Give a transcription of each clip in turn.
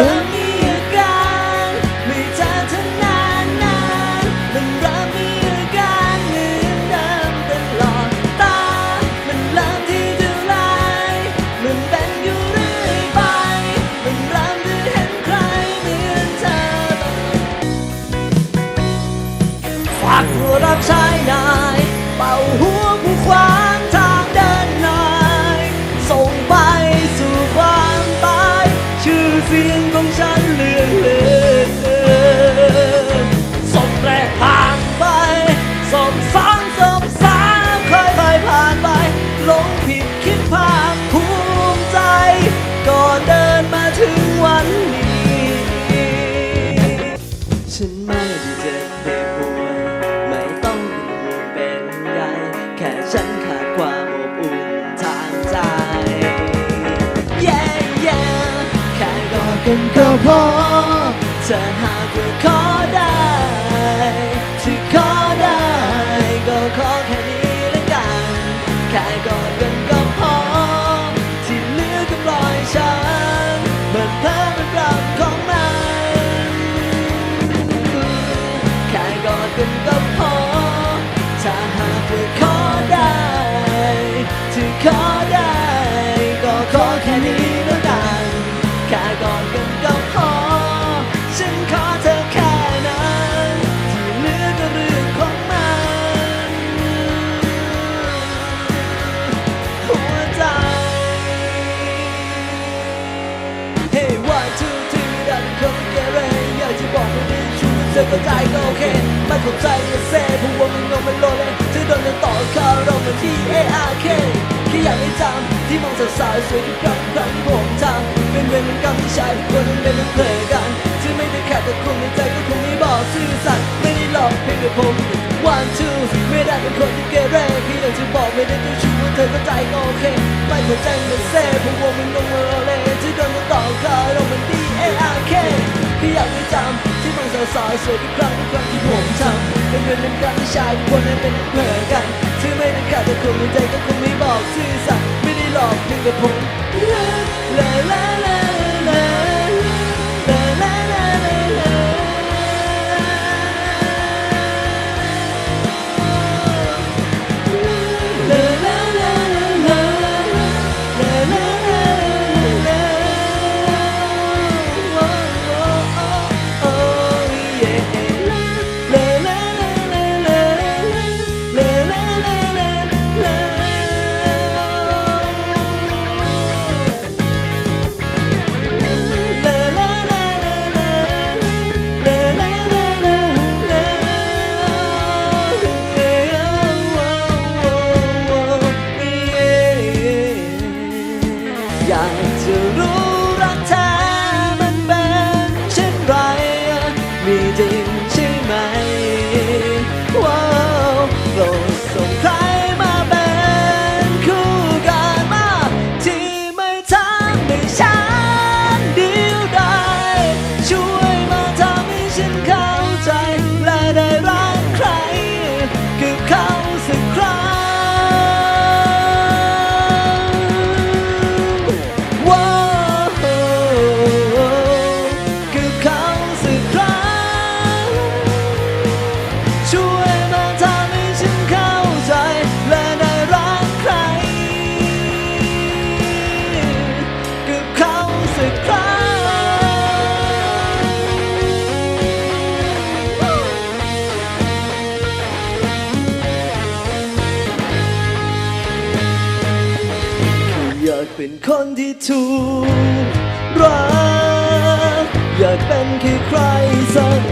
เริ่มมีอาการไม่เจอเธอนานนานมันเริ่มมีอาการเหมือนเดิมตลอดตา มันเริ่มที่จะลายมันเป็นอยู่เรื่อยไป มันเริ่มที่เห็นใครเหมือนเธอฝากตัวรับใช้นายเป่าหัว กันก็พอเธอหากว่าขอได้ที่ขอได้ก็ขอแค่นี้ละกันแค่กอดกันก็พอ ที่เหลือก็ปล่อยฉันมันเพิ่มเป็นรำของมันแค่กอดกันก็พอถ้าหากว่าขอ ดีชูเธอเข้าใจก็โอเค ไม่เข้าใจอย่าเซ่เพราะว่ามันงงมันโลเลยเธอโดนจะต่อคารมมาที่ ARK แค่อยากให้จำที่มองสาวๆสวยทุกครั้งครั้งที่ผมทำเป็นเวรเป็นกรรมที่ชายคนนั้นเป็นเพื่อนกันที่ไม่ได้แค่แต่คุณในใจก็คงไม่บอกซื่อสัตย์ไม่ได้หลอกเพียงแต่ผม one two ไม่ได้เป็นคนที่เกเรแค่อยากจะบอกไม่ได้จะชูว่าเธอเข้าใจก็โอเคไม่เข้าใจอย่าเซ่เพราะว่ามันงงมันโลเลยที่โดนจะต่อคารมมัน DARK แค่อยากให้จำ สาวสาวๆสวยทุกครั้งทุกครั้งที่ผมทำเป็นเรื่องเป็นการที่ชายคนนั้นเป็นเพื่อนกันซื้อไม่ได้ขาดแต่คนในใจก็คงไม่บอกซื่อสัตย์ไม่ได้หลอกเพียงแต่ผมลาลาลา every day คนที่ถูกรัก อยากเป็นแค่ใครสัก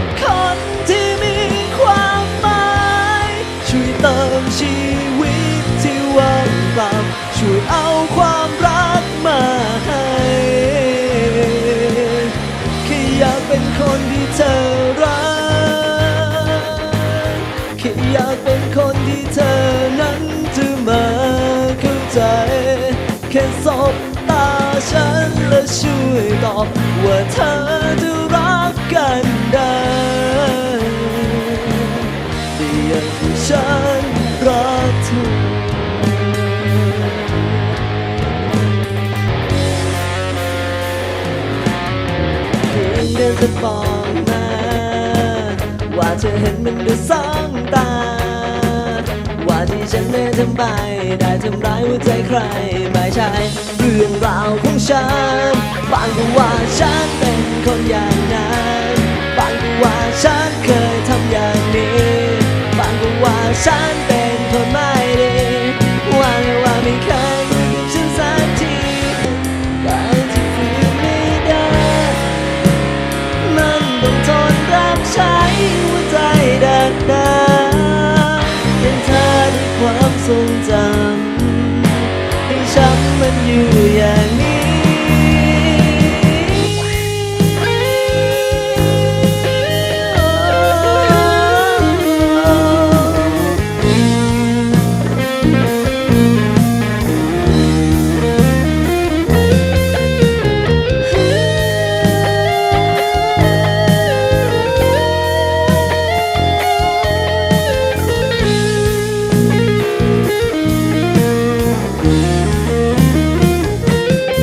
ฉันและช่วยตอบว่าเธอจะรักกันได้ได้อย่างที่ฉันรักเธอเเธอบอกมาว่าเธอเห็นมันด้วยสองตา ฉันไม่ทำไปได้ทำร้ายหัวใจใครไม่ใช่เรื่องราวของฉันบางก็ว่าฉันเป็นคนอย่างนั้นบางก็ว่าฉันเคยทำอย่างนี้บางก็ว่าฉัน ความทรงจำให้ฉันมันอยู่อย่าง